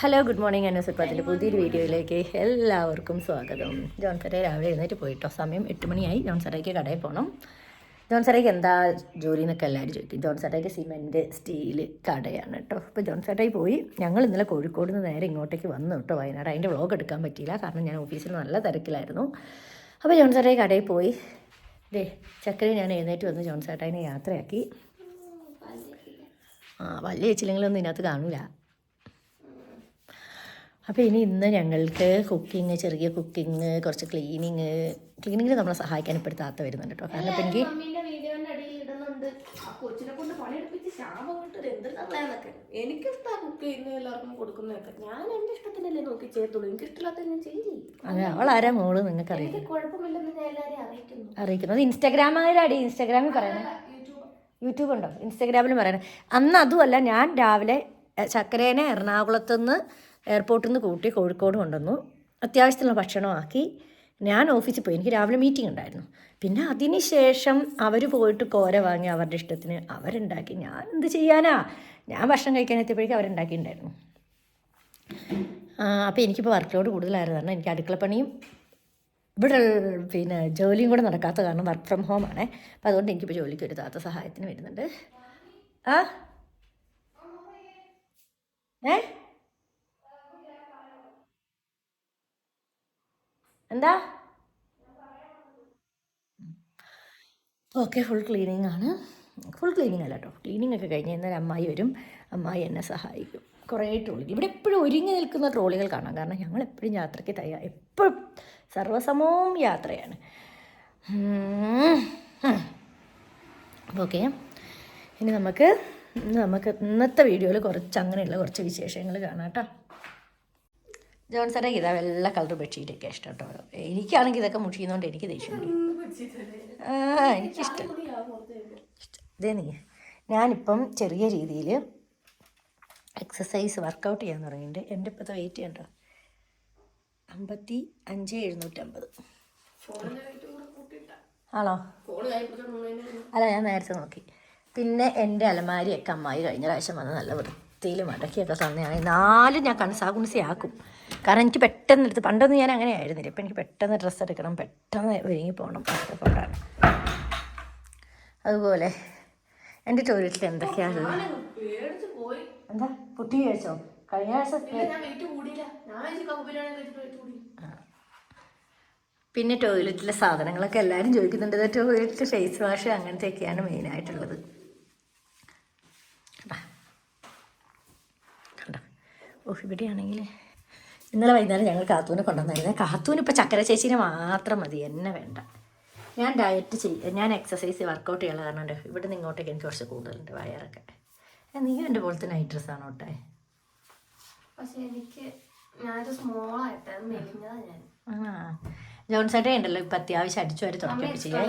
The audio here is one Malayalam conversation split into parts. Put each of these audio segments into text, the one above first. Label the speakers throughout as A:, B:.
A: ഹലോ ഗുഡ് മോർണിംഗ് എന്നെ സുഖത്തിന്റെ പുതിയൊരു വീഡിയോയിലേക്ക് എല്ലാവർക്കും സ്വാഗതം. ജോൺസറെ രാവിലെ എഴുന്നേറ്റ് പോയിട്ടോ? സമയം എട്ട് മണിയായി. ജോൺസറയ്ക്ക് കടയിൽ പോകണം ജോൺസറയ്ക്ക് എന്താ ജോലി എന്നൊക്കെ എല്ലാവരും ചോദിക്കും. ജോൺസറയ്ക്ക് സിമെന്റ് സ്റ്റീൽ കടയാണ് കേട്ടോ അപ്പോൾ ജോൺസറയിൽ പോയി. ഞങ്ങൾ ഇന്നലെ കോഴിക്കോട് നിന്ന് നേരെ ഇങ്ങോട്ടേക്ക് വന്നു കേട്ടോ വയനാട്. അതിന്റെ വ്ളോഗ് എടുക്കാൻ പറ്റിയില്ല. കാരണം ഞാൻ ഓഫീസിൽ നല്ല തിരക്കിലായിരുന്നു. അപ്പോൾ ജോൺസറയിൽ കടയിൽ പോയി. ദേ ചക്കര ഞാൻ എഴുന്നേറ്റ് വന്ന് ജോൺസേട്ടനെ യാത്രയാക്കി. ആ വലിയ ചേച്ചില്ലെങ്കിലൊന്നും ഇതിനകത്ത് കാണൂല. അപ്പോൾ ഇനി ഇന്ന് ഞങ്ങൾക്ക് കുക്കിംഗ് ചെറിയ കുക്കിംഗ് കുറച്ച് ക്ലീനിങ് ക്ലീനിങ്ങിൽ നമ്മളെ സഹായിക്കാൻ ഇപ്പോൾ താത്ത വരുന്നുണ്ട് കേട്ടോ. കാരണം ഇപ്പം എനിക്ക്
B: കൊച്ചിനെ കൊണ്ട് പണിയെടുപ്പിച്ച് ശാപം എനിക്ക് ഇഷ്ടമാണ് കുക്ക് ചെയ്യുന്നത് എല്ലാവർക്കും കൊടുക്കുന്നതൊക്കെ. ഞാൻ എന്റെ ഇഷ്ടത്തിനല്ലേ നോക്കി ചെയ്യത്തുള്ളൂ. എനിക്ക് ഇഷ്ടമില്ലാത്ത ഞാൻ ചെയ്യും
A: അതെ അവളാരാ മോൾ നിങ്ങൾക്കറിയാം
B: എനിക്ക് കുഴപ്പമില്ലെന്ന് ഞാൻ എല്ലാവരെയും അറിയിക്കുന്നു.
A: അറിയിക്കുന്നത് ഇൻസ്റ്റാഗ്രാമിലടി ഇൻസ്റ്റാഗ്രാമിൽ പറയണേ.
B: യൂട്യൂബ്.
A: ഉണ്ടോ? ഇൻസ്റ്റാഗ്രാമിൽ പറയണേ. അന്ന് അതുമല്ല ഞാൻ രാവിലെ ചക്കരേനെ എറണാകുളത്ത് നിന്ന് എയർപോർട്ടിൽ നിന്ന് കൂട്ടി കോഴിക്കോട് കൊണ്ടുവന്നു. അത്യാവശ്യത്തിനുള്ള ഭക്ഷണമാക്കി ഞാൻ ഓഫീസിൽ പോയി. എനിക്ക് രാവിലെ മീറ്റിംഗ് ഉണ്ടായിരുന്നു. പിന്നെ അതിന് ശേഷം അവർ പോയിട്ട് കോര വാങ്ങി അവരുടെ ഇഷ്ടത്തിന് അവരുണ്ടാക്കി. ഞാൻ എന്ത് ചെയ്യാനാ? ഞാൻ ഭക്ഷണം കഴിക്കാൻ എത്തിയപ്പോഴേക്കും അവരുണ്ടാക്കിയിട്ടുണ്ടായിരുന്നു. അപ്പോൾ എനിക്കിപ്പോൾ വർക്ക് ലോഡ് കൂടുതലായിരുന്നു കാരണം എനിക്ക് അടുക്കള അടുക്കളപ്പണിയും ഇവിടെ പിന്നെ ജോലിയും കൂടെ നടക്കാത്ത കാരണം വർക്ക് ഫ്രം ഹോം ആണേ. അപ്പം അതുകൊണ്ട് എനിക്കിപ്പോൾ ജോലിക്ക് ഒരു താത്ത സഹായത്തിന് വരുന്നുണ്ട്. ആ? ഏ? എന്താ? ഓക്കെ ഫുൾ ക്ലീനിങ് ആണ്. ഫുൾ ക്ലീനിങ് അല്ല കേട്ടോ ക്ലീനിങ് ഒക്കെ കഴിഞ്ഞ് കഴിഞ്ഞാൽ അമ്മായി വരും. അമ്മായി എന്നെ സഹായിക്കും. കുറേ ട്രോളികൾ ഇവിടെ എപ്പോഴും ഒരുങ്ങി നിൽക്കുന്ന ട്രോളികൾ കാണാം. കാരണം ഞങ്ങൾ എപ്പോഴും യാത്രയ്ക്ക് തയ്യാർ എപ്പോഴും സർവസമവും യാത്രയാണ്. ഓക്കെ. ഇനി നമുക്ക് നമുക്ക് ഇന്നത്തെ വീഡിയോയിൽ കുറച്ച് അങ്ങനെയുള്ള കുറച്ച് വിശേഷങ്ങൾ കാണാം കേട്ടോ ജോൺസറെ ഇതാ വെള്ള കളർ ബെഡ്ഷീറ്റൊക്കെ ഇഷ്ടം കേട്ടോ എനിക്കാണെങ്കിൽ ഇതൊക്കെ മുഷിയുന്നതുകൊണ്ട് എനിക്ക് ദേഷ്യം. ആ എനിക്കിഷ്ടം. ഇതേ നീ. ഞാനിപ്പം ചെറിയ രീതിയിൽ എക്സസൈസ് വർക്കൗട്ട് ചെയ്യാൻ തുടങ്ങിയിട്ടുണ്ട്. എന്റെ ഇപ്പോഴത്തെ വെയിറ്റ് കണ്ടോ? അമ്പത്തി അഞ്ച് എഴുന്നൂറ്റമ്പത്. ആണോ? അല്ല ഞാൻ നേരത്തെ നോക്കി. പിന്നെ എന്റെ അലമാരിയൊക്കെ അമ്മായി കഴിഞ്ഞ പ്രാവശ്യം വന്ന് നല്ല വൃത്തിയിൽ മടക്കിയൊക്കെ തന്നെയാണ് നാലും ഞാൻ കൺസാകുൺസി ആക്കും കാരണം എനിക്ക് പെട്ടെന്ന് എടുത്ത് പണ്ടൊന്നും ഞാൻ അങ്ങനെ ആയിരുന്നില്ല. ഇപ്പം എനിക്ക് പെട്ടെന്ന് ഡ്രസ്സ് എടുക്കണം പെട്ടെന്ന് ഒരുങ്ങി പോകണം. അതൊക്കെ കൊണ്ടാണ്. അതുപോലെ എന്റെ ടോയ്ലറ്റിൽ എന്തൊക്കെയാണ് എന്താ? കുട്ടി കഴിച്ചോ? കഴിഞ്ഞ
B: ആഴ്ച
A: പിന്നെ ടോയ്ലറ്റിലെ സാധനങ്ങളൊക്കെ എല്ലാവരും ചോദിക്കുന്നുണ്ട്. ടോയ്ലറ്റ് ഫേസ് വാഷ് അങ്ങനത്തെയൊക്കെയാണ് മെയിനായിട്ടുള്ളത് കണ്ടാ കണ്ടാ ഓ ഇവിടെയാണെങ്കിൽ ഇന്നലെ വൈകുന്നേരം ഞങ്ങൾ കാത്തൂനെ കൊണ്ടുവന്നായിരുന്നേ. കാത്തൂന് ഇപ്പോൾ ചക്കര ചേച്ചീനെ മാത്രം മതി എന്നെ വേണ്ട. ഞാൻ ഡയറ്റ് ചെയ്യ ഞാൻ എക്സസൈസ് വർക്കൗട്ട് ചെയ്യാനുള്ള കാരണം ഉണ്ട് ഇവിടെ നിന്ന് ഇങ്ങോട്ടേക്ക് എനിക്ക് കുറച്ച് കൂടുതലുണ്ട് വയറൊക്കെ. നീ എന്റെ പോലത്തെ നൈറ്റ് ഡ്രസ്സാണോ കേട്ടെ
B: പക്ഷേ എനിക്ക് ഞാനൊരു സ്മോൾ ആയിട്ട് ഞാൻ.
A: ആ ജോൺസേട്ടൻ ഉണ്ടല്ലോ ഇപ്പം അത്യാവശ്യം അടിച്ചു വരെ തുടക്കുകയൊക്കെ ചെയ്യേ.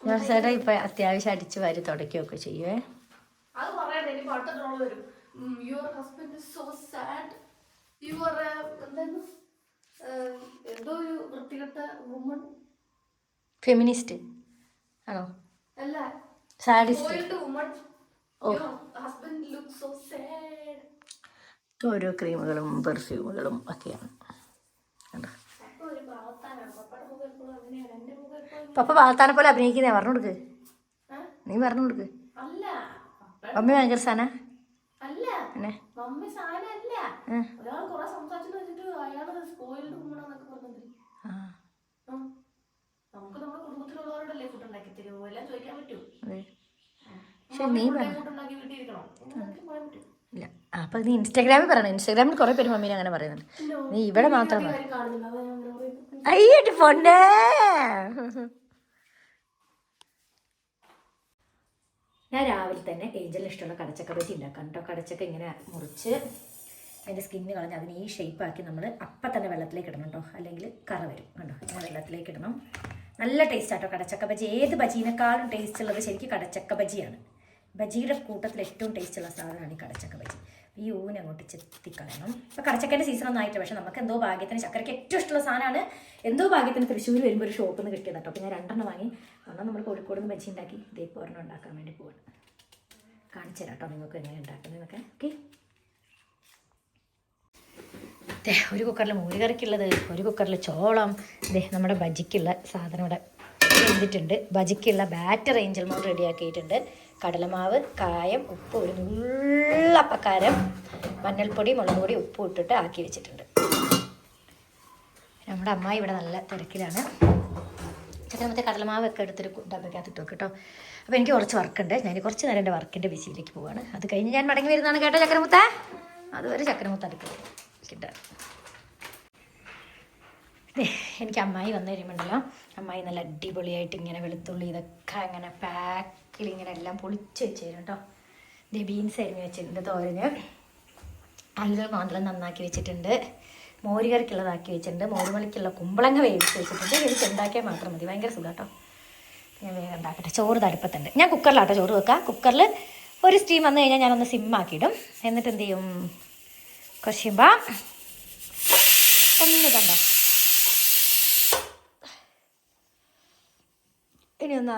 A: ജോൺസേട്ടൻ ഇപ്പം അത്യാവശ്യം അടിച്ചു വരെ തുടക്കുകയൊക്കെ ചെയ്യുവേ
B: അത് കുറേ ട്രോൾ വരും. Your husband so sad your എന്തായിരുന്നു എന്തോ ഒരു വൃത്തികെട്ട വുമൺ
A: ഫെമിനിസ്റ്റ് ആണോ?
B: അല്ല
A: sadist
B: spoiled husband look so sad
A: ഓരോ ക്രീമുകളും പെർഫ്യൂമുകളും ഒക്കെയാണ്. പപ്പ വാർത്താനെ പോലെ അഭിനയിക്കുന്നേ പറഞ്ഞു കൊടുക്ക് നീ പറഞ്ഞു കൊടുക്ക് അമ്മ ഭയങ്കര സാന?
B: അല്ല.
A: പിന്നെ?
B: മമ്മി സാധനമല്ല
A: ഉം.
B: ഒരാൾ കുറെ സംസാരിച്ചിട്ട് വെച്ചിട്ട് അയാൾ സ്പോയിൽഡ് വുമണാന്നൊക്കെ പറഞ്ഞിട്ട്
A: ആ.
B: ഉം. നമുക്ക് നമ്മുടെ കുടുംബത്തിലുള്ളവരോടല്ലേ ഫുഡ് ഉണ്ടാക്കി തരുമോ എല്ലാം ചോദിക്കാൻ പറ്റൂ.
A: അതെ. പക്ഷെ നീ ഇല്ല. അപ്പം നീ ഇൻസ്റ്റാഗ്രാമിൽ പറയണം. ഇൻസ്റ്റാഗ്രാമിൽ കുറെ പേര് മമ്മീനെ അങ്ങനെ പറയുന്നുണ്ട്. നീ ഇവിടെ മാത്രം അയ്യോ പൊന്നേ. ഞാൻ രാവിലെ തന്നെ ഏഞ്ചലിന് ഇഷ്ടമുള്ള കടച്ചക്ക ബജി ഉണ്ടാക്കാം കേട്ടോ. കടച്ചക്ക ഇങ്ങനെ മുറിച്ച് അതിന്റെ സ്കിന്ന് കളഞ്ഞ് അതിനെ ഈ ഷേപ്പാക്കി നമ്മൾ അപ്പം തന്നെ വെള്ളത്തിലേക്ക് ഇടണം കേട്ടോ. അല്ലെങ്കിൽ കറ വരും കേട്ടോ. ഇങ്ങനെ വെള്ളത്തിലേക്ക് ഇടണം. നല്ല ടേസ്റ്റ് ആട്ടോ കടച്ചക്ക ബജി. ഏത് ബജീനേക്കാളും ടേസ്റ്റ് ഉള്ളത് ശരിക്കും കടച്ചക്ക ബജിയാണ്. ബജിയുടെ കൂട്ടത്തിൽ ഏറ്റവും ടേസ്റ്റ് ഉള്ള സാധനമാണ് ഈ കടച്ചക്ക ബജി. ഈ ഊന് അങ്ങോട്ട് ചെത്തിക്കളയണം. ഇപ്പം കടച്ചക്കന്റെ സീസൺ ഒന്നും പക്ഷേ നമുക്ക് എന്തോ ഭാഗ്യത്തിന് ചക്കരയ്ക്ക് ഏറ്റവും ഇഷ്ടമുള്ള സാധനമാണ്. എന്തോ ഭാഗ്യത്തിന് തൃശ്ശൂർ വരുമ്പോൾ ഒരു ഷോപ്പിൽ നിന്ന് കിട്ടിയത് കേട്ടോ അപ്പോൾ ഞാൻ രണ്ടെണ്ണം വാങ്ങി. ഒരെണ്ണം നമ്മൾ കോഴിക്കോട് നിന്ന് വെച്ചി ഉണ്ടാക്കി ഇതേ ഒരെണ്ണം ഉണ്ടാക്കാൻ വേണ്ടി പോവാണ്. കാണിച്ചു തരാം കേട്ടോ നിങ്ങൾക്ക് എങ്ങനെ ഉണ്ടാക്കുന്നതെന്നൊക്കെ ഓക്കെ? ദേ ഒരു കുക്കറിൽ മോരുകറിക്കുള്ളത് ഒരു കുക്കറിൽ ചോളം. ദേ നമ്മുടെ ബജിക്കുള്ള സാധനം ഇവിടെ ചെയ്തിട്ടുണ്ട് ബജിക്കുള്ള ബാറ്റർ ഏഞ്ചൽ മോൾ റെഡിയാക്കിയിട്ടുണ്ട്. കടലമാവ് കായം ഉപ്പ് ഒരു നുള്ളപ്പക്കാരം മഞ്ഞൾപ്പൊടി മുളക് പൊടി ഉപ്പ് ഇട്ടിട്ട് ആക്കി വെച്ചിട്ടുണ്ട്. നമ്മുടെ അമ്മായി ഇവിടെ നല്ല തിരക്കിലാണ്. ചക്കരമത്തെ കടലമാവൊക്കെ എടുത്തൊരു ഡബയ്ക്കകത്ത് ഇട്ട് കേട്ടോ അപ്പോൾ എനിക്ക് കുറച്ച് വർക്കുണ്ട്. ഞാൻ കുറച്ച് നേരം എന്റെ വർക്കിന്റെ ബിസിയിലേക്ക് പോവാണ്. അത് കഴിഞ്ഞ് ഞാൻ മടങ്ങി വരുന്നതാണ് കേട്ടോ ചക്രമുത്ത. അതുവരെ ചക്രമുത്ത അടുക്കള എനിക്ക് അമ്മായി വന്നു കഴിയുമ്പോണ്ടല്ലോ. അമ്മായി നല്ല അടിപൊളിയായിട്ട് ഇങ്ങനെ വെളുത്തുള്ളി ഇതൊക്കെ അങ്ങനെ പാക്കിൽ ഇങ്ങനെ എല്ലാം പൊളിച്ച് വെച്ച് തരും കേട്ടോ ബീൻസ് അരിഞ്ഞ് വെച്ചിട്ടുണ്ട് തോരന്. അലുകൾ മാന്തളം നന്നാക്കി വെച്ചിട്ടുണ്ട്. മോര് കറിക്കുള്ളതാക്കി വെച്ചിട്ടുണ്ട്. മോരുമണിക്കുള്ള കുമ്പളങ്ങ വേവിച്ച് വെച്ചിട്ടുണ്ട്. വേവിച്ച് ഉണ്ടാക്കിയാൽ മാത്രം മതി. ഭയങ്കര സുഖം കേട്ടോ. ഞാൻ വേഗം ഉണ്ടാക്കട്ടെ. ചോറ് തടുപ്പത്തുണ്ട് ഞാൻ കുക്കറിലാട്ടോ ചോറ് വെക്കാം കുക്കറിൽ ഒരു സ്റ്റീം വന്നു കഴിഞ്ഞാൽ ഞാനൊന്ന് സിമ്മാക്കിയിടും എന്നിട്ട് എന്ത് ചെയ്യും? കുറച്ച് കഴിയുമ്പോൾ ഒന്ന് കണ്ടോ? ഇനി ഒന്ന്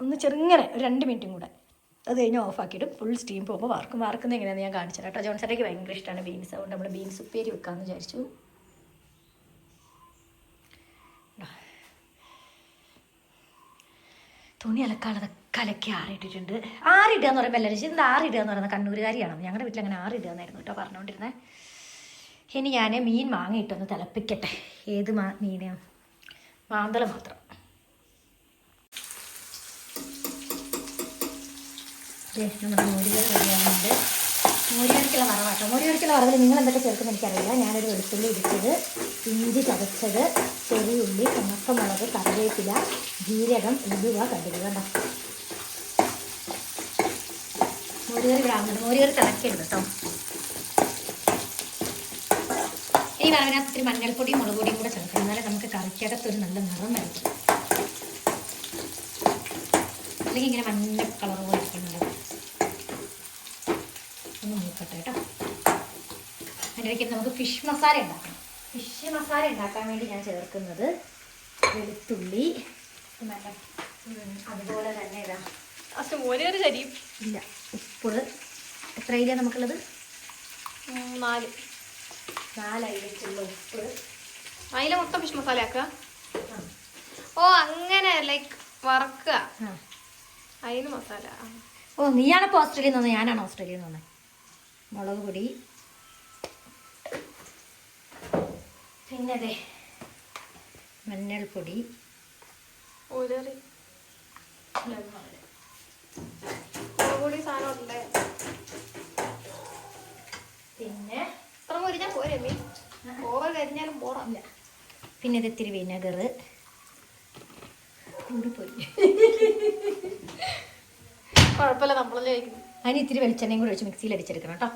A: ഒന്ന് ചെറുങ്ങനെ രണ്ട് മിനിറ്റും കൂടെ അത് കഴിഞ്ഞ് ഓഫാക്കിയിട്ട് ഫുൾ സ്റ്റീം പോകുമ്പോൾ വാർക്കും വാർക്കുന്നത് എങ്ങനെയാണെന്ന് ഞാൻ കാണിച്ചു കേട്ടോ. ജോൺസണയ്ക്ക് ഭയങ്കര ഇഷ്ടമാണ് ബീൻസ് അതുകൊണ്ട് നമ്മൾ ബീൻസ് ഉപ്പേരി വെക്കാമെന്ന് വിചാരിച്ചു. തുണി അലക്കാളത് കലക്കി ആറിയിട്ടിട്ടുണ്ട്. ആറിടുക എന്ന് പറയുമ്പോൾ എല്ലാവരും ഇത് ആറിടുക എന്ന് പറയുന്നത്? കണ്ണൂരുകാരിയാണ്? ഞങ്ങളുടെ വീട്ടിൽ അങ്ങനെ ആറിടുക എന്നായിരുന്നു കേട്ടോ പറഞ്ഞുകൊണ്ടിരുന്നത് ഇനി ഞാൻ മീൻ വാങ്ങിയിട്ടൊന്ന് തിളപ്പിക്കട്ടെ. ഏത് മാ മീനാണ് മാന്തള മാത്രം. നമ്മുടെ മോരുകറി റെഡിയാകുന്നുണ്ട് മോരുകറിക്കുള്ള വറവാട്ടോ. മോരുകറിക്കുള്ള വറവിൽ നിങ്ങൾ എന്തൊക്കെ ചേർക്കുന്നത് എനിക്കറിയില്ല. ഞാനൊരു വെളുത്തുള്ളി ഇടിച്ചത് ഇഞ്ചി ചതച്ചത് ചെറിയുള്ളി ഉണക്കമുളക് കറിവേപ്പില ജീരകം ഉലുവ കടുക് കണ്ടോ? മോരുകറി ഇവിടെ ആകുന്നുണ്ട് മോരുകറി തിളക്കരുത് കേട്ടോ. ഈ വറവിനകത്ത് ഇത്തിരി മഞ്ഞൾപ്പൊടിയും മുളക് പൊടിയും കൂടെ ചേർക്കണം. എന്നാലേ നമുക്ക് കറിക്കകത്തൊരു നല്ല നിറം വരത്തുള്ളൂ. അല്ലെങ്കിൽ ഇങ്ങനെ മഞ്ഞ കളർ പോലെ ഇരിക്കുന്നുണ്ട് ഒന്ന് മൂക്കട്ടെ കേട്ടോ അതിനിടയ്ക്ക് നമുക്ക് ഫിഷ് മസാല ഉണ്ടാക്കണം. ഫിഷ് മസാല ഉണ്ടാക്കാൻ വേണ്ടി ഞാൻ ചേർക്കുന്നത് വെളുത്തുള്ളി. നല്ല അതുപോലെ തന്നെ ഇതാ. ഇല്ല ഉപ്പ്. എത്ര അതിലാണ് നമുക്കുള്ളത്?
B: നാല്.
A: നാലയിലേക്കുള്ള ഉപ്പ്.
B: അതിലെ മൊത്തം ഫിഷ് മസാല ആക്കുക ഓ അങ്ങനെ ലൈക്ക് വറക്കുക. അതിന് മസാല.
A: ഓ നീയാണ് ഓസ്ട്രേലിയയിൽ നിന്ന് ഞാനാണ് ഓസ്ട്രേലിയയിൽ നിന്ന് മുളക് പൊടി. പിന്നെ അതെ മഞ്ഞൾപ്പൊടി പിന്നെ?
B: ഇത്ര മുരിഞ്ഞാൽ പോരെ മീൻ? ഓവർ കരിഞ്ഞാലും
A: പിന്നെ ഇത് ഇത്തിരി വിനെഗർ കൂടിപ്പോയി.
B: കുഴപ്പമില്ല നമ്മളല്ലേ
A: അതിന് ഇത്തിരി വെളിച്ചെണ്ണയും കൂടി വെച്ച് മിക്സിയിൽ അടിച്ചെടുക്കണം കേട്ടോ.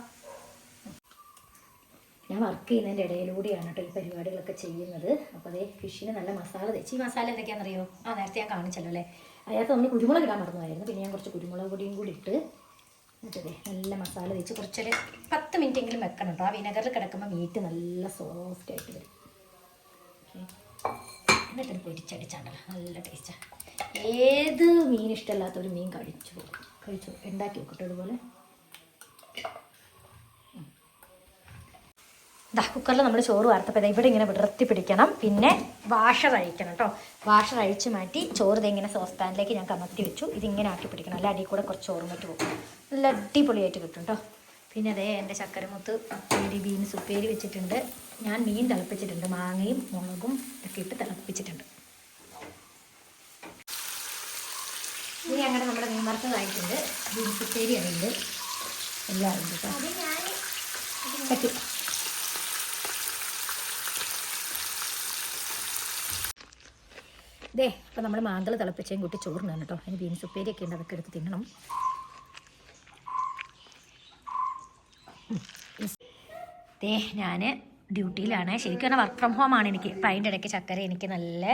A: ഞാൻ വർക്ക് ചെയ്യുന്നതിന്റെ ഇടയിലൂടെയാണ് കേട്ടോ ഈ പരിപാടികളൊക്കെ ചെയ്യുന്നത്. അപ്പോൾ അതേ ഫിഷിന് നല്ല മസാല തേച്ച്. ഈ മസാല എന്തൊക്കെയാണെന്നറിയോ? ആ നേരത്തെ ഞാൻ കാണിച്ചല്ലോ അല്ലേ? അതിനകത്ത് നമ്മൾ കുരുമുളക് ഇടാൻ മറന്നുമായിരുന്നു പിന്നെ ഞാൻ കുറച്ച് കുരുമുളക് പൊടിയും കൂടി ഇട്ട് എന്നിട്ടേ നല്ല മസാല തേച്ച് കുറച്ചൊരു പത്ത് മിനിറ്റ് എങ്കിലും വെക്കണം കേട്ടോ ആ വിനെഗറിൽ കിടക്കുമ്പോൾ മീറ്റ് നല്ല സോഫ്റ്റ് ആയിട്ട് വരും. ഓക്കെ എന്നിട്ട് പൊരിച്ചടിച്ചാണ്ടല്ലോ നല്ല ടേസ്റ്റാണ് ഏത് മീൻ ഇഷ്ടമല്ലാത്തൊരു മീൻ കഴിച്ചു കഴിച്ചു ഉണ്ടാക്കി നോക്കട്ടെ ഇതുപോലെ. ദാ കുക്കറിൽ നമ്മൾ ചോറ് വാർത്തപ്പോൾ ഇവിടെ ഇങ്ങനെ വിടർത്തി പിടിക്കണം. പിന്നെ വാഷർ അഴിക്കണം കേട്ടോ വാഷർ അഴിച്ച് മാറ്റി ചോറ് ഇങ്ങനെ സോസ് പാനിലേക്ക് ഞാൻ കമത്തി വെച്ചു. ഇതിങ്ങനെ ആക്കി പിടിക്കണം. അല്ല അടിയിൽ കൂടെ കുറച്ച് ചോറും മറ്റു പോകും നല്ല അടിപൊളിയായിട്ട് കിട്ടും കേട്ടോ പിന്നെ അതേ എന്റെ ചക്കരമുത്ത് ഉപ്പേരി ബീൻസ് ഉപ്പേരി വെച്ചിട്ടുണ്ട്. ഞാൻ മീൻ തിളപ്പിച്ചിട്ടുണ്ട്. മാങ്ങയും മുളകും ഒക്കെ ഇട്ട് തിളപ്പിച്ചിട്ടുണ്ട്. ഇനി അങ്ങനെ നമ്മുടെ മീൻ വറുത്തതായിട്ടുണ്ട് ബീൻസ് ഉപ്പേരി ഉണ്ട് എല്ലാം ഉണ്ട് കേട്ടോ. പറ്റി ദേ ഇപ്പം നമ്മൾ മാന്തൾ തിളപ്പിച്ചേം കൂട്ടി ചോറിനാണ് കേട്ടോ. അതിന് ബീൻസ് ഉപ്പേരിയൊക്കെ ഉണ്ട് അതൊക്കെ എടുത്ത് തിന്നണം. ദേ ഞാൻ ഡ്യൂട്ടിയിലാണ്. ശരിക്കും പറഞ്ഞാൽ വർക്ക് ഫ്രം ഹോം ആണ് എനിക്ക്. അപ്പം അതിന്റെ ഇടയ്ക്ക് ചക്കര എനിക്ക് നല്ല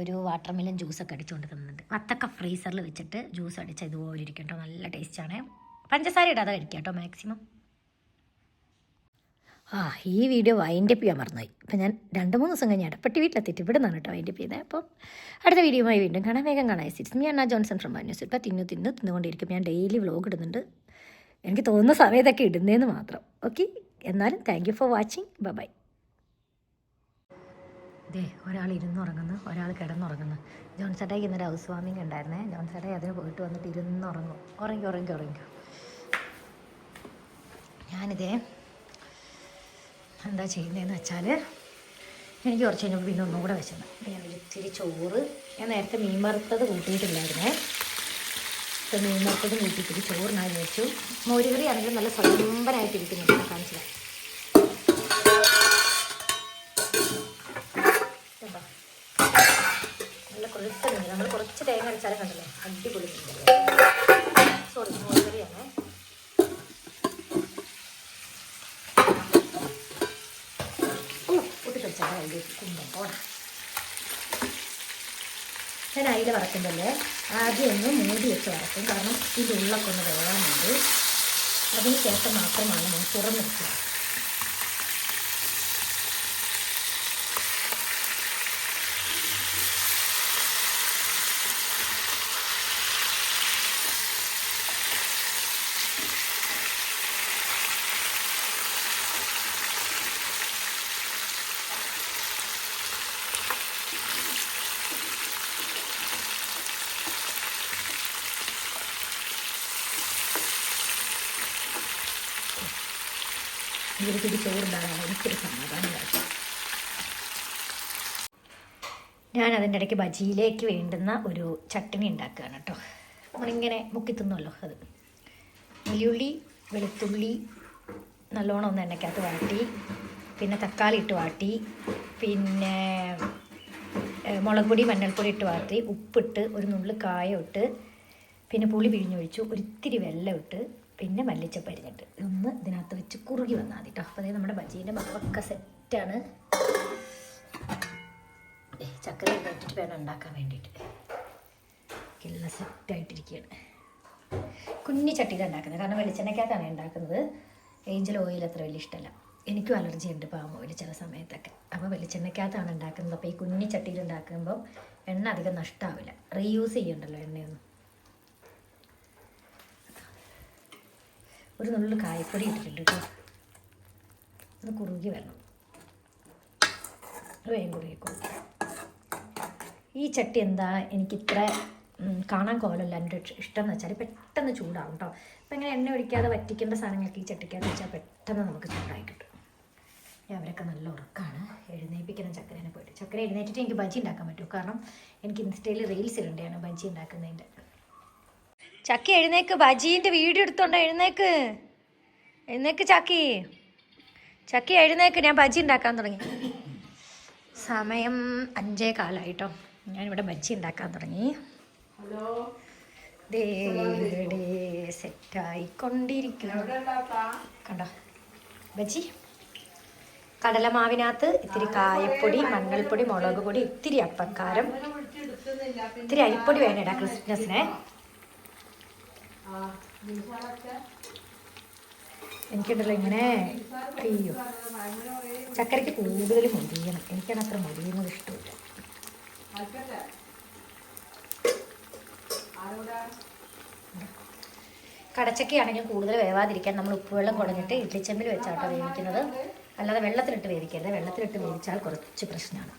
A: ഒരു വാട്ടർ മെലൻ ജ്യൂസൊക്കെ അടിച്ചുകൊണ്ട് തന്നിട്ടുണ്ട്. വത്തൊക്കെ ഫ്രീസറിൽ വെച്ചിട്ട് ജ്യൂസ് അടിച്ച ഇതുപോലെ ഇരിക്കും കേട്ടോ. നല്ല ടേസ്റ്റാണ് പഞ്ചസാര ഇടാതെ കഴിക്കാം കേട്ടോ മാക്സിമം ആ ഈ വീഡിയോ വൈൻഡപ്പ് ചെയ്യാൻ മറന്നുപോയി. അപ്പം ഞാൻ രണ്ട് മൂന്ന് ദിവസം കഴിഞ്ഞ് ഇടപ്പെട്ടി വീട്ടിലെത്തിയിട്ട് ഇവിടെ നിന്നാണ് കേട്ടോ വൈൻഡപ്പ് ചെയ്തത് അപ്പം അടുത്ത വീഡിയോയുമായി വീണ്ടും കാണാൻ വേഗം കാണാൻ സിറ്റ്സ് ഞാൻ ജോൺസൺ ഫ്രം ന്യൂസ് ഇപ്പം തിന്നു തിന്നു തിന്നുകൊണ്ടിരിക്കും. ഞാൻ ഡെയിലി വ്ലോഗ് ഇടുന്നുണ്ട്. എനിക്ക് തോന്നുന്ന സമയത്തൊക്കെ ഇടുന്നതെന്ന് മാത്രം. ഓക്കെ? എന്നാലും thank you for watching bye ഇതേ ഒരാൾ ഇരുന്നുറങ്ങുന്നു. ഒരാൾ കിടന്നുറങ്ങുന്നു. ജോൺ ചേട്ടായിക്ക് ഇന്നൊരു ഹൗസ് വാമിങ് ഉണ്ടായിരുന്നേ. ജോൺ അതിന് പോയിട്ട് വന്നിട്ട് ഇരുന്നുറങ്ങും. ഉറങ്ങി ഉറങ്ങി ഉറങ്ങി. ഞാനിതേ എന്താ ചെയ്യുന്നതെന്ന് വെച്ചാൽ എനിക്ക് കുറച്ച് കഴിഞ്ഞപ്പോൾ പിന്നെ ഒന്നും കൂടെ വെച്ചത് ഞാൻ ഒരിത്തിരി ചോറ്. ഞാൻ നേരത്തെ മീൻ വറുത്തത് കൂട്ടിയിട്ടില്ലായിരുന്നേ. ഇപ്പം മീൻ വറുത്തത് ചോറ് ചോറിനായി വെച്ചു. മോരുകറി ആണെങ്കിലും നല്ല സ്വയംബരായിട്ടിരിക്കുന്നുണ്ട് കാണിച്ചത് നല്ല കൊഴുത്ത നമ്മൾ കുറച്ച് തേങ്ങ അടിച്ചാലും കണ്ടല്ലോ? അടിപൊളി സോറി മോരുകറിയാണേ ഓ പൊട്ടിത്തെറിച്ചാൽ അതിൽ കുമ്പം പോണം ഞാൻ അയില ആദ്യം ഒന്ന് മൂടി വെച്ച് വറക്കും. കാരണം ഇതിന്റെ ഉള്ളൊക്കെ ഒന്ന് വേണ്ടി അതിന് ശേഷം മാത്രമാണ് ഞാൻ തുറന്നെടുക്കുക ഇതിലേക്ക് ചോറുണ്ടാകാൻ എനിക്കൊരു സമാധാനമായിട്ട് ഞാൻ അതിന്റെ ഇടയ്ക്ക് ബജിയിലേക്ക് വേണ്ടുന്ന ഒരു ചട്ടണി ഉണ്ടാക്കുകയാണ് കേട്ടോ. നമ്മളിങ്ങനെ മുക്കി തിന്നുമല്ലോ അത്. വലിയുള്ളി വെളുത്തുള്ളി നല്ലോണം ഒന്ന് എണ്ണയ്ക്കകത്ത് വാട്ടി പിന്നെ തക്കാളി ഇട്ട് വാട്ടി പിന്നെ മുളക് പൊടി മഞ്ഞൾപ്പൊടി ഇട്ട് വാട്ടി ഉപ്പിട്ട് ഒരു നുള്ളു കായം ഇട്ട് പിന്നെ പുളി പിഴിഞ്ഞൊഴിച്ചു ഒരിത്തിരി വെള്ളം ഇട്ട് പിന്നെ മല്ലിച്ചപ്പ് അരിഞ്ഞിട്ട് ഒന്ന് ഇതിനകത്ത് വെച്ച് കുറുകി വന്നാൽ മതി കേട്ടോ അപ്പോൾ അതായത് നമ്മുടെ ബജീന്റെ മാവൊക്കെ സെറ്റാണ് ചക്കര ഇട്ടിട്ട് വേണം ഉണ്ടാക്കാൻ വേണ്ടിയിട്ട്. എല്ലാം സെറ്റായിട്ടിരിക്കുകയാണ് കുഞ്ഞി ചട്ടിയിൽ ഉണ്ടാക്കുന്നത്. കാരണം വെളിച്ചെണ്ണയ്ക്കകത്താണ് ഉണ്ടാക്കുന്നത്. ഏഞ്ചൽ ഓയിൽ അത്ര വലിയ ഇഷ്ടമല്ല. എനിക്കും അലർജി ഉണ്ട് പാമ്പ് ഓയിൽ ചില സമയത്തൊക്കെ. അപ്പോൾ വെളിച്ചെണ്ണയ്ക്കകത്താണ് ഉണ്ടാക്കുന്നത്. അപ്പോൾ ഈ കുഞ്ഞി ചട്ടിയിൽ ഉണ്ടാക്കുമ്പോൾ എണ്ണ അധികം നഷ്ടമാവില്ല റീയൂസ് ചെയ്യണ്ടല്ലോ എണ്ണയൊന്നും. ഒരു നുള്ളിൽ കായപ്പൊടി ഇട്ടിട്ടുണ്ട് കേട്ടോ. അത് കുറുകി വരണം. വേഗം കുറുകിക്കോളും ഈ ചട്ടി എന്താ? എനിക്ക് ഇത്ര കാണാൻ കോലല്ല എന്റെ ഇഷ്ടം എന്ന് വെച്ചാൽ പെട്ടെന്ന് ചൂടാവും കേട്ടോ. അപ്പം ഇങ്ങനെ എണ്ണ ഒഴിക്കാതെ വറ്റിക്കേണ്ട സാധനങ്ങൾക്ക് ഈ ചട്ടിക്കകത്ത് വെച്ചാൽ പെട്ടെന്ന് നമുക്ക് ചൂടായി കിട്ടും. അവരൊക്കെ നല്ല ഉറക്കാണ്. എഴുന്നേൽപ്പിക്കണം ചക്കരനെ പോയിട്ട്. ചക്കര എഴുന്നേറ്റിട്ട് എനിക്ക് ബജി ഉണ്ടാക്കാൻ പറ്റും കാരണം എനിക്ക് ഇൻസ്റ്റയിൽ റീൽസ് ഇടേണ്ടതാണ് ബജി ഉണ്ടാക്കുന്നതിന്റെ. ചക്കി എഴുന്നേക്ക് ബജീന്റെ വീഡിയോ എടുത്തോണ്ട എഴുന്നേക്ക്. എഴുന്നേക്ക് ചക്കി. ചക്കി എഴുന്നേക്ക് ഞാൻ ബജി ഉണ്ടാക്കാൻ തുടങ്ങി. സമയം അഞ്ചേ കാലായിട്ടോ. ഞാനിവിടെ ബജി ഉണ്ടാക്കാൻ തുടങ്ങി. സെറ്റായിക്കൊണ്ടിരിക്കുന്നു. കണ്ടോ? ബജി. കടലമാവിനകത്ത് ഇത്തിരി കായപ്പൊടി മഞ്ഞൾപ്പൊടി മുളക് പൊടി ഇത്തിരി അപ്പക്കാരം ഇത്തിരി അരിപ്പൊടി വേണേടാ ക്രിസ്മസിനെ. എനിക്കുണ്ടല്ലോ ഇങ്ങനെ അയ്യോ. ചക്കരയ്ക്ക് കൂടുതൽ മൊരിയണം. എനിക്കാണ് അത്ര മൊരിയുന്നത് ഇഷ്ടമില്ല. കടച്ചക്കയാണെങ്കിൽ കൂടുതൽ വേവാതിരിക്കാൻ നമ്മൾ ഉപ്പുവെള്ളം കുടഞ്ഞിട്ട് ഇഡ്ലിച്ചമ്പിൽ വെച്ചാട്ടോ വേവിക്കുന്നത്. അല്ലാതെ വെള്ളത്തിലിട്ട് വേവിക്കരുത്. വെള്ളത്തിലിട്ട് വേവിച്ചാൽ കുറച്ച് പ്രശ്നമാണ്.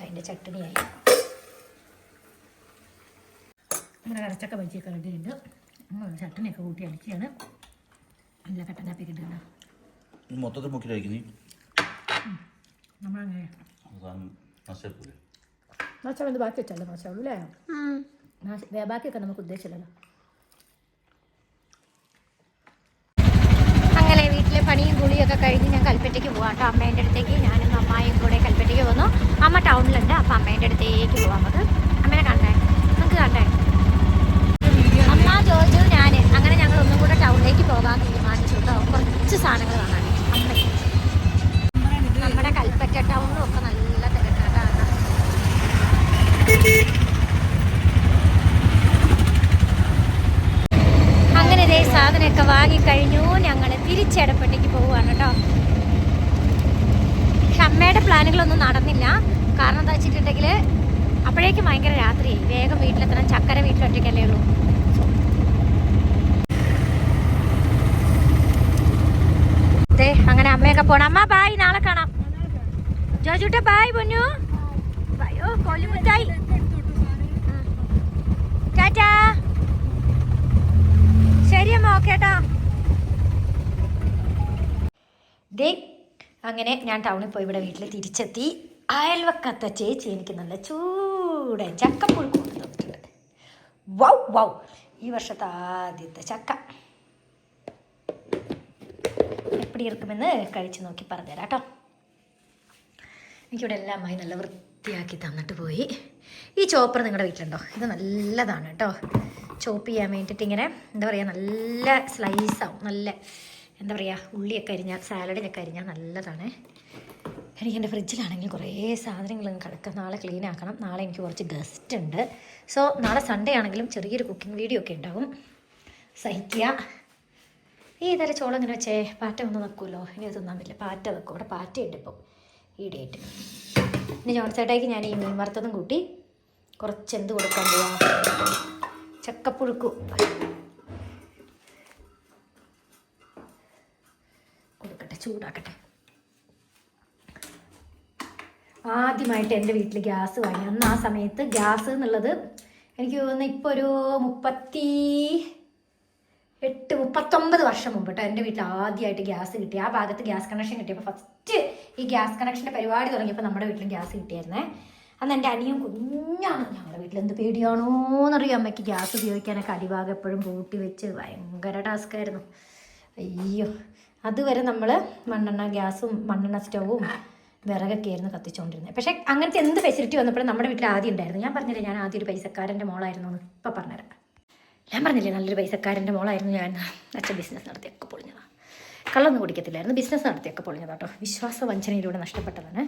A: അതിന്റെ ചട്ടണിയായി. നമ്മുടെ കടച്ചക്ക ബജിയൊക്കെ റെഡിയുണ്ട്. നമ്മൾ ചട്ടണിയൊക്കെ കൂട്ടി അടിക്കുകയാണ്. നല്ല കട്ടൻ കാപ്പിയൊക്കെ ഇട്ടുണ്ട്
C: മൊത്തത്തിൽ മുക്കി കഴിക്കുന്നീ
A: നമ്മളങ്ങനെ നാശം എന്ത് ബാക്കി വെച്ചല്ലോ നാശമുള്ളൂ അല്ലേ ബാക്കിയൊക്കെ നമുക്ക് ഉദ്ദേശിച്ചല്ലോ. അങ്ങനെ വീട്ടിലെ പണിയും കുളിയൊക്കെ കഴിഞ്ഞ് ഞാൻ കൽപ്പറ്റയ്ക്ക് പോവാം കേട്ടോ. അമ്മേന്റെ അടുത്തേക്ക് ഞാനും അമ്മായും കൂടെ കൽപ്പറ്റയ്ക്ക് പോന്നു അമ്മ ടൗണിലുണ്ട് അപ്പം അമ്മേന്റെ അടുത്തേക്ക് പോവാം നമുക്ക്. അമ്മേനെ കണ്ടേ നമുക്ക് കണ്ടേ ജോജു ഞാൻ അങ്ങനെ ഞങ്ങൾ ഒന്നും കൂടെ ടൗണിലേക്ക് പോകാൻ തീരുമാനിച്ചു കേട്ടോ. കുറച്ച് സാധനങ്ങൾ വാങ്ങാൻ നമ്മുടെ കൽപ്പറ്റ ടൗണും ഒക്കെ നല്ല തിരക്കാട്ടാണ് അങ്ങനെ ഇതേ സാധനമൊക്കെ വാങ്ങിക്കഴിഞ്ഞു. ഞങ്ങൾ തിരിച്ചെടപ്പട്ടേക്ക് പോവുകയാണ് കേട്ടോ. അമ്മയുടെ പ്ലാനുകളൊന്നും നടന്നില്ല. കാരണം എന്താ വെച്ചിട്ടുണ്ടെങ്കിൽ അപ്പോഴേക്കും ഭയങ്കര രാത്രിയായി. വേഗം വീട്ടിലെത്തണം. ചക്കര വീട്ടിലൊറ്റയ്ക്കല്ലേ ഉള്ളൂ. ദേ അങ്ങനെ അമ്മയൊക്കെ പോണം. അമ്മ ബായ് നാളെ കാണാം. ജോജുട്ട ബായ് പൊന്നു. ഓ കോലിമുത്തായി. ടാറ്റാ. ശരി അമ്മ ദേ അങ്ങനെ ഞാൻ ടൗണിൽ പോയി ഇവിടെ വീട്ടിൽ തിരിച്ചെത്തി. അയൽവക്കത്ത ചേച്ചി എനിക്ക് നല്ല ചൂട് ചക്കപ്പുഴു കൊണ്ടു തന്നിട്ടുണ്ട് വൗ വൗ. ഈ വർഷത്തെ ആദ്യത്തെ ചക്ക. എപ്പിടി ഇറക്കുമെന്ന് കഴിച്ച് നോക്കി പറഞ്ഞുതരാം കേട്ടോ. എനിക്കിവിടെ എല്ലാമായി നല്ല വൃത്തിയാക്കി തന്നിട്ട് പോയി. ഈ ചോപ്പർ നിങ്ങളുടെ വീട്ടിലുണ്ടോ? ഇത് നല്ലതാണ് കേട്ടോ. ചോപ്പ് ചെയ്യാൻ വേണ്ടിയിട്ട് ഇങ്ങനെ എന്താ പറയുക നല്ല സ്ലൈസാവും നല്ല എന്താ പറയുക ഉള്ളിയൊക്കെ അരിഞ്ഞാൽ സാലഡിനൊക്കെ അരിഞ്ഞാൽ നല്ലതാണ്. എനിക്ക് എന്റെ ഫ്രിഡ്ജിലാണെങ്കിൽ കുറേ സാധനങ്ങൾ കിടക്കുക നാളെ ക്ലീൻ ആക്കണം. നാളെ എനിക്ക് കുറച്ച് ഗസ്റ്റ് ഉണ്ട്. സോ നാളെ സൺഡേ ആണെങ്കിലും ചെറിയൊരു കുക്കിംഗ് വീഡിയോ ഒക്കെ ഉണ്ടാവും. സഹിക്കുക. ഈ ഇതര ചോളം ഇങ്ങനെ വെച്ചേ പാറ്റ ഒന്ന് നിൽക്കുമല്ലോ ഇനി അത് തിന്നാൻ പറ്റില്ല. പാറ്റ വെക്കും. ഇവിടെ പാറ്റയുണ്ട് ഇപ്പം. ഈടെയായിട്ട് ഇനി ജോൺസേട്ടായിക്ക് ഞാൻ ഈ മീൻ വറുത്തതും കൂട്ടി കുറച്ച് എന്ത് കൊടുക്കാൻ പോവാ? ചക്കപ്പുഴുക്കു കൊടുക്കട്ടെ ചൂടാക്കട്ടെ. ആദ്യമായിട്ട് എന്റെ വീട്ടിൽ ഗ്യാസ് വാങ്ങി. അന്ന് ആ സമയത്ത് ഗ്യാസ് എന്നുള്ളത് എനിക്ക് തോന്നുന്നു ഇപ്പോൾ ഒരു മുപ്പത്തി എട്ട് മുപ്പത്തൊമ്പത് വർഷം മുമ്പ് കേട്ടോ എന്റെ വീട്ടിൽ ആദ്യമായിട്ട് ഗ്യാസ് കിട്ടി. ആ ഭാഗത്ത് ഗ്യാസ് കണക്ഷൻ കിട്ടിയപ്പോൾ ഫസ്റ്റ് ഈ ഗ്യാസ് കണക്ഷന്റെ പരിപാടി തുടങ്ങിയപ്പോൾ നമ്മുടെ വീട്ടിലും ഗ്യാസ് കിട്ടിയായിരുന്നേ. അന്ന് എന്റെ അനിയും കുഞ്ഞാണ്. ഞങ്ങളുടെ വീട്ടിൽ എന്ത് പേടിയാണോ എന്നറിയാം അമ്മയ്ക്ക് ഗ്യാസ് ഉപയോഗിക്കാനൊക്കെ അടിഭാഗം എപ്പോഴും കൂട്ടി വെച്ച് ഭയങ്കര ടാസ്ക്കായിരുന്നു അയ്യോ. അതുവരെ നമ്മൾ മണ്ണെണ്ണ ഗ്യാസും മണ്ണെണ്ണ സ്റ്റൗവും വിറകൊക്കെ ആയിരുന്നു കത്തിച്ചുകൊണ്ടിരുന്നത് പക്ഷേ അങ്ങനത്തെ എന്ത് ഫെസിലിറ്റി വന്നപ്പോഴും നമ്മുടെ വീട്ടിൽ ആദ്യം ഉണ്ടായിരുന്നു. ഞാൻ പറഞ്ഞില്ലേ ഞാൻ ആദ്യം ഒരു പൈസക്കാരന്റെ മോളായിരുന്നു എന്ന് ഇപ്പം പറഞ്ഞുതരാം. ഞാൻ പറഞ്ഞില്ലേ നല്ലൊരു പൈസക്കാരന്റെ മോളായിരുന്നു ഞാൻ. അച്ഛൻ ബിസിനസ് നടത്തിയൊക്കെ പൊളിഞ്ഞതാണ് കള്ളൊന്നും കുടിക്കത്തില്ലായിരുന്നു ബിസിനസ് നടത്തിയൊക്കെ പൊളിഞ്ഞതാ കേട്ടോ വിശ്വാസ വഞ്ചനയിലൂടെ നഷ്ടപ്പെട്ടതാണ്.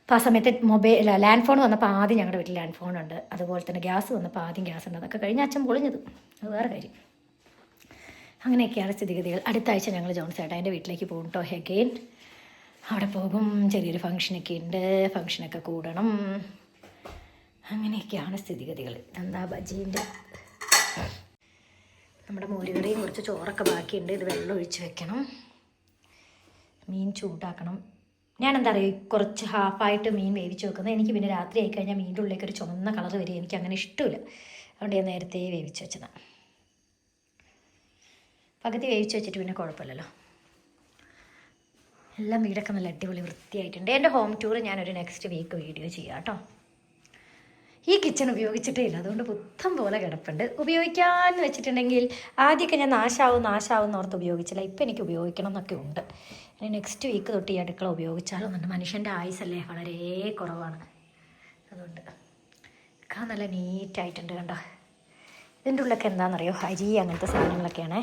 A: അപ്പോൾ ആ സമയത്ത് മൊബൈൽ ലാൻഡ് ഫോൺ വന്നപ്പോൾ ആദ്യം ഞങ്ങളുടെ വീട്ടിൽ ലാൻഡ് ഫോൺ ഉണ്ട്. അതുപോലെ തന്നെ ഗ്യാസ് വന്നപ്പോൾ ആദ്യം ഗ്യാസ് ഉണ്ട്. അതൊക്കെ കഴിഞ്ഞ് അച്ഛൻ പൊളിഞ്ഞത്. അത് വേറെ കാര്യം. അങ്ങനെയൊക്കെയാണ് സ്ഥിതിഗതികൾ. അടുത്ത ആഴ്ച ഞങ്ങൾ ജോൺസേട്ടാന്റെ വീട്ടിലേക്ക് പോകും കേട്ടോ ഹെഗെയിൻ അവിടെ പോകും. ചെറിയൊരു ഫംഗ്ഷനൊക്കെ ഉണ്ട്. ഫംഗ്ഷനൊക്കെ കൂടണം. അങ്ങനെയൊക്കെയാണ് സ്ഥിതിഗതികൾ. എന്താ ബജീന്റെ നമ്മുടെ മോരുകറിയും കുറച്ച് ചോറൊക്കെ ബാക്കിയുണ്ട്. ഇത് വെള്ളം ഒഴിച്ച് വെക്കണം. മീൻ ചൂടാക്കണം. ഞാൻ എന്താ പറയുക കുറച്ച് ഹാഫായിട്ട് മീൻ വേവിച്ച് വെക്കുന്നത് എനിക്ക് പിന്നെ രാത്രി ആയി കഴിഞ്ഞാൽ മീന്റെ ഉള്ളിലേക്ക് ഒരു ചുവന്ന കളർ വരിക എനിക്ക് അങ്ങനെ ഇഷ്ടമില്ല. അതുകൊണ്ട് ഞാൻ നേരത്തെ വേവിച്ച് വെച്ചതാണ് പകുതി വേവിച്ച് വെച്ചിട്ട് പിന്നെ കുഴപ്പമില്ലല്ലോ. എല്ലാം വീടൊക്കെ നല്ല അടിപൊളി വൃത്തിയായിട്ടുണ്ട്. എന്റെ ഹോം ടൂർ ഞാനൊരു നെക്സ്റ്റ് വീക്ക് വീഡിയോ ചെയ്യാം കേട്ടോ. ഈ കിച്ചൺ ഉപയോഗിച്ചിട്ടേ ഇല്ല. അതുകൊണ്ട് പുത്തം പോലെ കിടപ്പുണ്ട്. ഉപയോഗിക്കാമെന്ന് വെച്ചിട്ടുണ്ടെങ്കിൽ ആദ്യമൊക്കെ ഞാൻ നാശാവും നാശാവും ഓർത്ത് ഉപയോഗിച്ചില്ല. ഇപ്പം എനിക്ക് ഉപയോഗിക്കണം എന്നൊക്കെ ഉണ്ട്. ഇനി നെക്സ്റ്റ് വീക്ക് തൊട്ട് ഈ അടുക്കള ഉപയോഗിച്ചാലും ഉപയോഗിച്ചാലൊന്നുണ്ട് മനുഷ്യന്റെ ആയുസല്ലേ വളരെ കുറവാണ്. അതുകൊണ്ട് ഒക്കെ നല്ല നീറ്റായിട്ടുണ്ട് കണ്ടോ. ഇതിന്റെ ഉള്ളിലൊക്കെ എന്താണെന്നറിയോ? അരി അങ്ങനത്തെ സാധനങ്ങളൊക്കെയാണേ.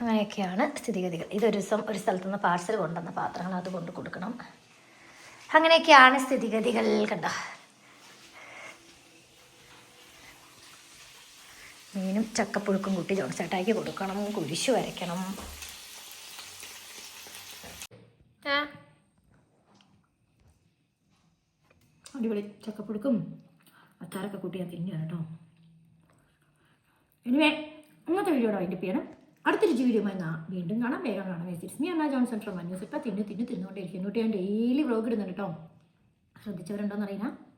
A: അങ്ങനെയൊക്കെയാണ് സ്ഥിതിഗതികൾ. ഇതൊരു ദിവസം ഒരു സ്ഥലത്തു നിന്ന് പാർസൽ കൊണ്ടുവന്ന പാത്രങ്ങൾ അത് കൊണ്ട് കൊടുക്കണം. അങ്ങനെയൊക്കെയാണ് സ്ഥിതിഗതികൾ കണ്ട? മീനും ചക്കപ്പുഴുക്കും കൂട്ടി ജോൺസേട്ടാക്കി കൊടുക്കണം. കുരിശു വരയ്ക്കണം. അടിപൊളി. ചക്കപ്പുഴുക്കും അച്ചാറൊക്കെ കൂട്ടി ഞാൻ തിന്നു കേട്ടോ. എനിവേ ഇന്നത്തെ വീഡിയോ വൈൻഡപ്പ് ചെയ്യണം അടുത്തൊരു ജീവിതമായി നാ വീണ്ടും കാണാം. വേഗം കാണാം. മീ എന്നാ ജോൺസൺ ഫ്രം മന്യൂസ് ഇപ്പം തിന്നു തിന്നു തിന്നുകൊണ്ടിരിക്കുന്നു. ഞാൻ ഡെയിലി വ്ളോഗ് ഇടുന്നുണ്ട് കേട്ടോ. ശ്രദ്ധിച്ചവരുണ്ടോയെന്ന് അറിയില്ല ബൈ